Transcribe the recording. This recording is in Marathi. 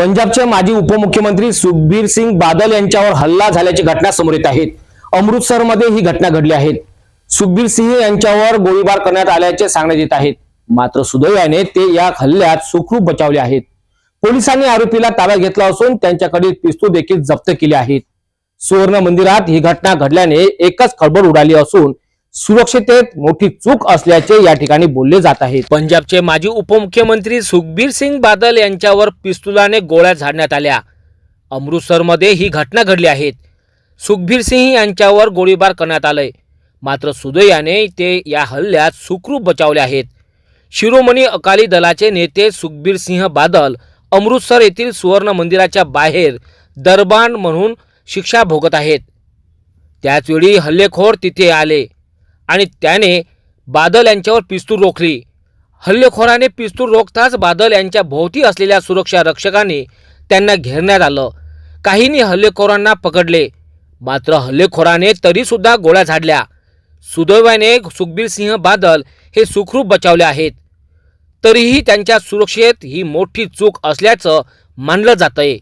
पंजाबचे माजी उपमुख्यमंत्री सुखबीर सिंग बादल यांच्यावर हल्ला झाल्याची घटना समोर येत आहेत अमृतसरमध्ये ही घटना घडली आहे. सुखबीर सिंह यांच्यावर गोळीबार करण्यात आल्याचे सांगण्यात येत आहेत मात्र सुदैवाने ते या हल्ल्यात सुखरूप बचावले आहेत. पोलिसांनी आरोपीला ताब्यात घेतला असून त्यांच्याकडील पिस्तूल देखील जप्त केले आहेत. सुवर्ण मंदिरात ही घटना घडल्याने एकच खळबळ उडाली असून सुरक्षितेत मोठी चूक असल्याचे या ठिकाणी बोलले जात आहे. पंजाबचे माजी उपमुख्यमंत्री सुखबीर सिंग बादल यांच्यावर पिस्तुलाने गोळ्या झाडण्यात आल्या. अमृतसरमध्ये ही घटना घडली आहे. सुखबीर सिंह यांच्यावर गोळीबार करण्यात आलंय. मात्र सुदैयाने ते या हल्ल्यात सुखरूप बचावले आहेत. शिरोमणी अकाली दलाचे नेते सुखबीर सिंह बादल अमृतसर येथील सुवर्ण मंदिराच्या बाहेर दरबान म्हणून शिक्षा भोगत आहेत. त्याचवेळी हल्लेखोर तिथे आले. आणि त्याने बादल यांच्यावर पिस्तूल रोखली. हल्लेखोराने पिस्तूल रोखताच बादल यांच्या भोवती असलेल्या सुरक्षा रक्षकांनी त्यांना घेरण्यात आलं. काहींनी हल्लेखोरांना पकडले. मात्र हल्लेखोराने तरीसुद्धा गोळ्या झाडल्या. सुदैवाने सुखबीर सिंह बादल हे सुखरूप बचावले आहेत. तरीही त्यांच्या सुरक्षेत ही मोठी चूक असल्याचं मानलं जातंय.